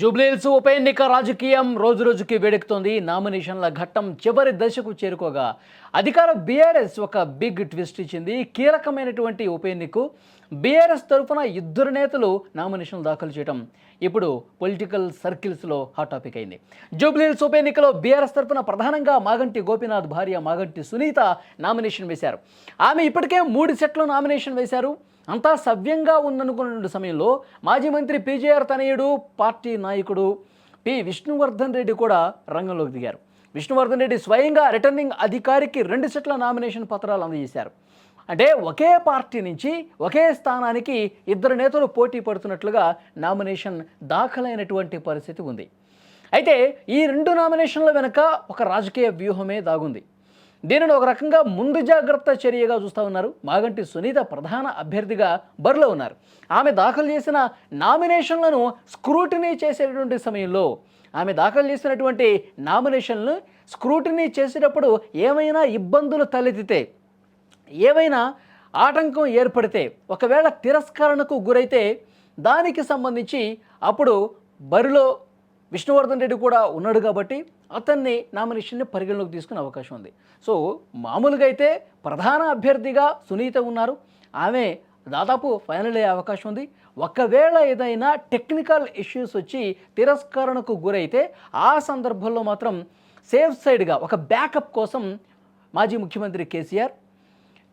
జూబ్లీహిల్స్ ఉప ఎన్నిక రాజకీయం రోజు రోజుకి వేడెక్కుతోంది. నామినేషన్ల ఘట్టం చివరి దశకు చేరుకోగా అధికార బీఆర్ఎస్ ఒక బిగ్ ట్విస్ట్ ఇచ్చింది. కీలకమైనటువంటి ఉప ఎన్నికకు బీఆర్ఎస్ తరఫున ఇద్దరు నేతలు నామినేషన్లు దాఖలు చేయడం ఇప్పుడు పొలిటికల్ సర్కిల్స్లో హాట్ టాపిక్ అయింది. జూబ్లీహిల్స్ ఉప ఎన్నికలో బీఆర్ఎస్ తరఫున ప్రధానంగా మాగంటి గోపీనాథ్ భార్య మాగంటి సునీత నామినేషన్ వేశారు. ఆమె ఇప్పటికే మూడు సెట్లు నామినేషన్ వేశారు. అంతా సవ్యంగా ఉందనుకున్న సమయంలో మాజీ మంత్రి పీజేఆర్ తనయుడు పార్టీ నాయకుడు పి. విష్ణువర్ధన్ రెడ్డి కూడా రంగంలోకి దిగారు. విష్ణువర్ధన్ రెడ్డి స్వయంగా రిటర్నింగ్ అధికారికి రెండు సెట్ల నామినేషన్ పత్రాలు అందజేశారు. అంటే ఒకే పార్టీ నుంచి ఒకే స్థానానికి ఇద్దరు నేతలు పోటీ పడుతున్నట్లుగా నామినేషన్ దాఖలైనటువంటి పరిస్థితి ఉంది. అయితే ఈ రెండు నామినేషన్ల వెనుక ఒక రాజకీయ వ్యూహమే దాగుంది. దీనిని ఒక రకంగా ముందు జాగ్రత్త చర్యగా చూస్తూ ఉన్నారు. మాగంటి సునీత ప్రధాన అభ్యర్థిగా బరిలో ఉన్నారు. ఆమె దాఖలు చేసిన నామినేషన్లను స్క్రూటినీ చేసేటువంటి సమయంలో ఆమె దాఖలు చేసినటువంటి నామినేషన్లు స్క్రూటినీ చేసేటప్పుడు ఏమైనా ఇబ్బందులు తలెత్తితే ఏవైనా ఆటంకం ఏర్పడితే ఒకవేళ తిరస్కరణకు గురైతే దానికి సంబంధించి అప్పుడు బరిలో విష్ణువర్ధన్ రెడ్డి కూడా ఉన్నాడు కాబట్టి అతన్ని నామినేషన్ని పరిగణలోకి తీసుకునే అవకాశం ఉంది. సో మామూలుగా అయితే ప్రధాన అభ్యర్థిగా సునీత ఉన్నారు. ఆమె దాదాపు ఫైనల్ అయ్యే అవకాశం ఉంది. ఒకవేళ ఏదైనా టెక్నికల్ ఇష్యూస్ వచ్చి తిరస్కరణకు గురైతే ఆ సందర్భంలో మాత్రం సేఫ్ సైడ్గా ఒక బ్యాకప్ కోసం మాజీ ముఖ్యమంత్రి కేసీఆర్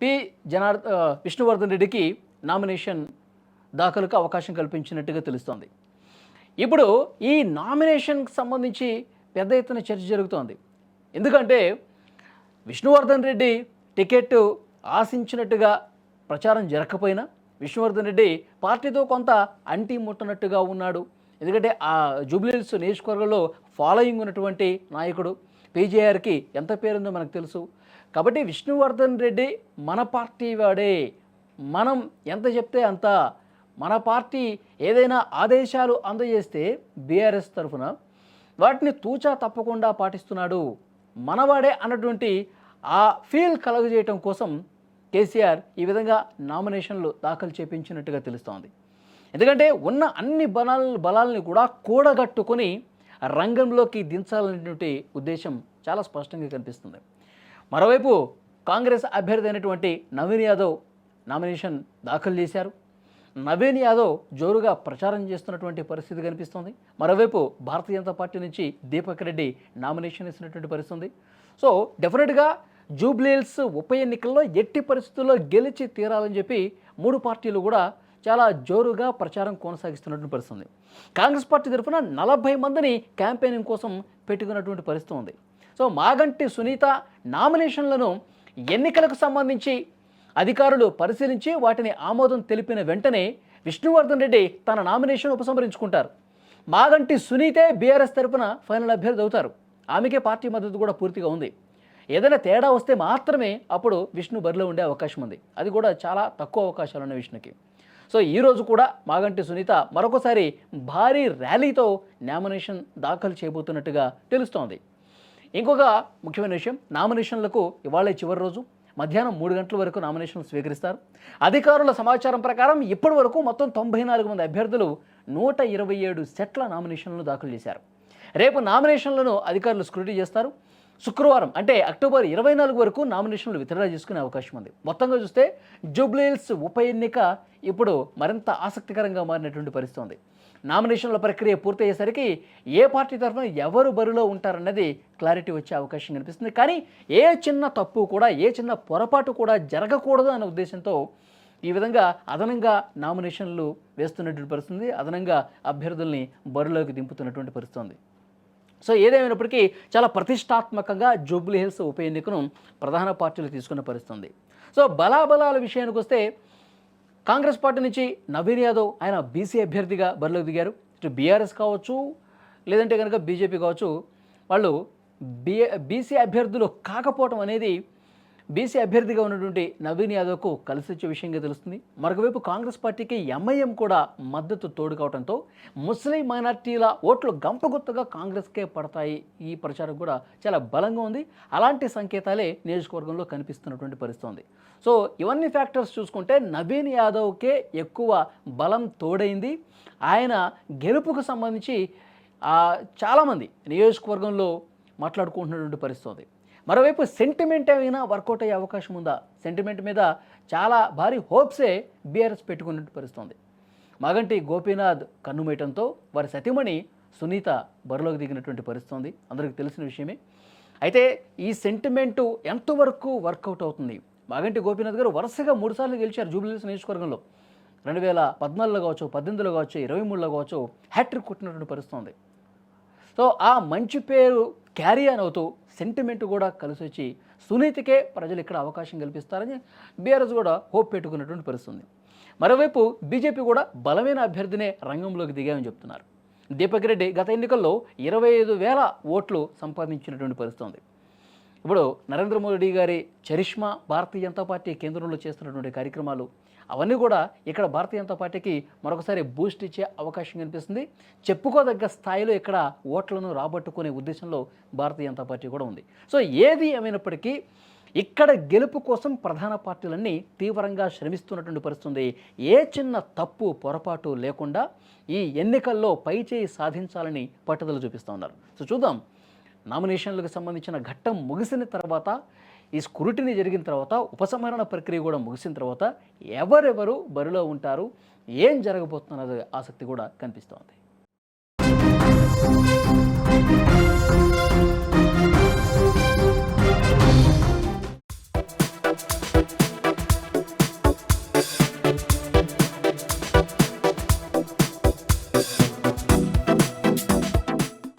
పి. జనార్ విష్ణువర్ధన్ రెడ్డికి నామినేషన్ దాఖలుకు అవకాశం కల్పించినట్టుగా తెలుస్తోంది. ఇప్పుడు ఈ నామినేషన్కి సంబంధించి పెద్ద ఎత్తున చర్చ జరుగుతోంది. ఎందుకంటే విష్ణువర్ధన్ రెడ్డి టికెట్ ఆశించినట్టుగా ప్రచారం జరగకపోయినా విష్ణువర్ధన్ రెడ్డి పార్టీతో కొంత అంటి ముట్టనట్టుగా ఉన్నాడు. ఎందుకంటే ఆ జూబ్లీహిల్స్ నియోజకవర్గంలో ఫాలోయింగ్ ఉన్నటువంటి నాయకుడు పీజేఆర్కి ఎంత పేరుందో మనకు తెలుసు. కాబట్టి విష్ణువర్ధన్ రెడ్డి మన పార్టీ వాడే. మనం ఎంత చెప్తే అంత. మన పార్టీ ఏదైనా ఆదేశాలు అందజేస్తే బీఆర్ఎస్ తరఫున వాటిని తూచా తప్పకుండా పాటిస్తున్నాడు. మనవాడే అన్నటువంటి ఆ ఫీల్ కలుగజేయటం కోసం కేసీఆర్ ఈ విధంగా నామినేషన్లు దాఖలు చేపించినట్టుగా తెలుస్తోంది. ఎందుకంటే ఉన్న అన్ని బలాల బలాలని కూడా కూడగట్టుకొని రంగంలోకి దించాలనేటువంటి ఉద్దేశం చాలా స్పష్టంగా కనిపిస్తుంది. మరోవైపు కాంగ్రెస్ అభ్యర్థి అయినటువంటి నవీన్ యాదవ్ నామినేషన్ దాఖలు చేశారు. నవీన్ యాదవ్ జోరుగా ప్రచారం చేస్తున్నటువంటి పరిస్థితి కనిపిస్తుంది. మరోవైపు భారతీయ జనతా పార్టీ నుంచి దీపక్ రెడ్డి నామినేషన్ ఇచ్చినటువంటి పరిస్థితి ఉంది సో డెఫినెట్గా జూబ్లీహిల్స్ ఉప ఎన్నికల్లో ఎట్టి పరిస్థితుల్లో గెలిచి తీరాలని చెప్పి మూడు పార్టీలు కూడా చాలా జోరుగా ప్రచారం కొనసాగిస్తున్నటువంటి పరిస్థితి ఉంది కాంగ్రెస్ పార్టీ తరఫున నలభై మందిని క్యాంపెయినింగ్ కోసం పెట్టుకున్నటువంటి పరిస్థితి ఉంది. సో మాగంటి సునీత నామినేషన్లను ఎన్నికలకు సంబంధించి అధికారులు పరిశీలించి వాటిని ఆమోదం తెలిపిన వెంటనే విష్ణువర్ధన్ రెడ్డి తన నామినేషన్ ఉపసంహరించుకుంటారు. మాగంటి సునీతే బీఆర్ఎస్ తరపున ఫైనల్ అభ్యర్థి అవుతారు. ఆమెకే పార్టీ మద్దతు కూడా పూర్తిగా ఉంది. ఏదైనా తేడా వస్తే మాత్రమే అప్పుడు విష్ణు బరిలో ఉండే అవకాశం ఉంది. అది కూడా చాలా తక్కువ అవకాశాలు ఉన్నాయి విష్ణుకి. సో ఈ రోజు కూడా మాగంటి సునీత మరొకసారి భారీ ర్యాలీతో నామినేషన్ దాఖలు చేయబోతున్నట్టుగా తెలుస్తోంది. ఇంకొక ముఖ్యమైన విషయం నామినేషన్లకు ఇవాళే చివరి రోజు. మధ్యాహ్నం మూడు గంటల వరకు నామినేషన్లు స్వీకరిస్తారు. అధికారుల సమాచారం ప్రకారం ఇప్పటి వరకు మొత్తం తొంభై నాలుగు మంది అభ్యర్థులు నూట ఇరవై ఏడు సెట్ల నామినేషన్లను దాఖలు చేశారు. రేపు నామినేషన్లను అధికారులు స్క్రూటీ చేస్తారు. శుక్రవారం అంటే అక్టోబర్ ఇరవై నాలుగు వరకు నామినేషన్లు విత్డ్రా చేసుకునే అవకాశం ఉంది. మొత్తంగా చూస్తే జూబ్లీహిల్స్ ఉప ఎన్నిక ఇప్పుడు మరింత ఆసక్తికరంగా మారినటువంటి పరిస్థితి ఉంది. నామినేషన్ల ప్రక్రియ పూర్తయ్యేసరికి ఏ పార్టీ తరఫున ఎవరు బరిలో ఉంటారన్నది క్లారిటీ వచ్చే అవకాశం కనిపిస్తుంది. కానీ ఏ చిన్న తప్పు కూడా ఏ చిన్న పొరపాటు కూడా జరగకూడదు అనే ఉద్దేశంతో ఈ విధంగా అదనంగా నామినేషన్లు వేస్తున్నటువంటి పరిస్థితి అదనంగా అభ్యర్థుల్ని బరిలోకి దింపుతున్నటువంటి పరిస్థితి ఉంది. సో ఏదేమైనప్పటికీ చాలా ప్రతిష్టాత్మకంగా జూబ్లీ హిల్స్ ఉప ఎన్నికను ప్రధాన పార్టీలు తీసుకున్న పరిస్థితుంది. సో బలాబలాల విషయానికి వస్తే కాంగ్రెస్ పార్టీ నుంచి నవీన్ యాదవ్ ఆయన బీసీ అభ్యర్థిగా బరిలోకి దిగారు. ఇటు బీఆర్ఎస్ కావచ్చు లేదంటే కనుక బీజేపీ కావచ్చు వాళ్ళు బీ బీసీ అభ్యర్థులు కాకపోవటం అనేది బీసీ అభ్యర్థిగా ఉన్నటువంటి నవీన్ యాదవ్కు కలిసి వచ్చే విషయంగా తెలుస్తుంది. మరొకవైపు కాంగ్రెస్ పార్టీకి ఎంఐఎం కూడా మద్దతు తోడు కావడంతో ముస్లిం మైనార్టీల ఓట్లు గంపగుత్తగా కాంగ్రెస్కే పడతాయి. ఈ ప్రచారం కూడా చాలా బలంగా ఉంది. అలాంటి సంకేతాలే నియోజకవర్గంలో కనిపిస్తున్నటువంటి పరిస్థితి ఉంది సో ఇవన్నీ ఫ్యాక్టర్స్ చూసుకుంటే నవీన్ యాదవ్కే ఎక్కువ బలం తోడైంది. ఆయన గెలుపుకు సంబంధించి చాలామంది నియోజకవర్గంలో మాట్లాడుకుంటున్నటువంటి పరిస్థితి ఉంది మరోవైపు సెంటిమెంట్ ఏమైనా వర్కౌట్ అయ్యే అవకాశం ఉందా? సెంటిమెంట్ మీద చాలా భారీ హోప్సే బీఆర్ఎస్ పెట్టుకున్నట్టు పరిస్థితుంది మగంటి గోపీనాథ్ కన్నుమేయటంతో వారి సతీమణి సునీత బరిలోకి దిగినటువంటి పరిస్థితుంది. అందరికి అందరికీ తెలిసిన విషయమే. అయితే ఈ సెంటిమెంటు ఎంతవరకు వర్కౌట్ అవుతుంది? మాగంటి గోపీనాథ్ గారు వరుసగా మూడుసార్లు గెలిచారు జూబ్లీహిల్స్ నియోజకవర్గంలో. రెండు వేల పద్నాలుగులో కావచ్చు పద్దెనిమిదిలో కావచ్చు ఇరవై మూడులో కావచ్చు హ్యాట్రిక్ కొట్టినటువంటి పరిస్థితుంది సో ఆ మంచి పేరు క్యారీ అని అవుతూ సెంటిమెంట్ కూడా కలిసి వచ్చి సునీతికే ప్రజలు ఇక్కడ అవకాశం కల్పిస్తారని బీఆర్ఎస్ కూడా హోప్ పెట్టుకున్నటువంటి పరిస్థితుంది. మరోవైపు బీజేపీ కూడా బలమైన అభ్యర్థినే రంగంలోకి దిగామని చెప్తున్నారు. దీపక్ రెడ్డి గత ఎన్నికల్లో ఇరవై ఐదు వేల ఓట్లు సంపాదించినటువంటి పరిస్థితుంది. ఇప్పుడు నరేంద్ర మోడీ గారి చరిష్మా భారతీయ జనతా పార్టీ కేంద్రంలో చేస్తున్నటువంటి కార్యక్రమాలు అవన్నీ కూడా ఇక్కడ భారతీయ జనతా పార్టీకి మరొకసారి బూస్ట్ ఇచ్చే అవకాశం కనిపిస్తుంది. చెప్పుకోదగ్గ స్థాయిలో ఇక్కడ ఓట్లను రాబట్టుకునే ఉద్దేశంలో భారతీయ జనతా పార్టీ కూడా ఉంది. సో ఏది ఏమైనప్పటికీ ఇక్కడ గెలుపు కోసం ప్రధాన పార్టీలన్నీ తీవ్రంగా శ్రమిస్తున్నటువంటి పరిస్థితుంది. ఏ చిన్న తప్పు పొరపాటు లేకుండా ఈ ఎన్నికల్లో పైచేయి సాధించాలని పట్టుదల చూపిస్తూ ఉన్నారు. సో చూద్దాం. నామినేషన్లకు సంబంధించిన ఘట్టం ముగిసిన తర్వాత ఈ స్క్రూటినీ జరిగిన తర్వాత ఉపసంహరణ ప్రక్రియ కూడా ముగిసిన తర్వాత ఎవరెవరు బరిలో ఉంటారు ఏం జరగబోతున్నది ఆసక్తి కూడా కనిపిస్తోంది.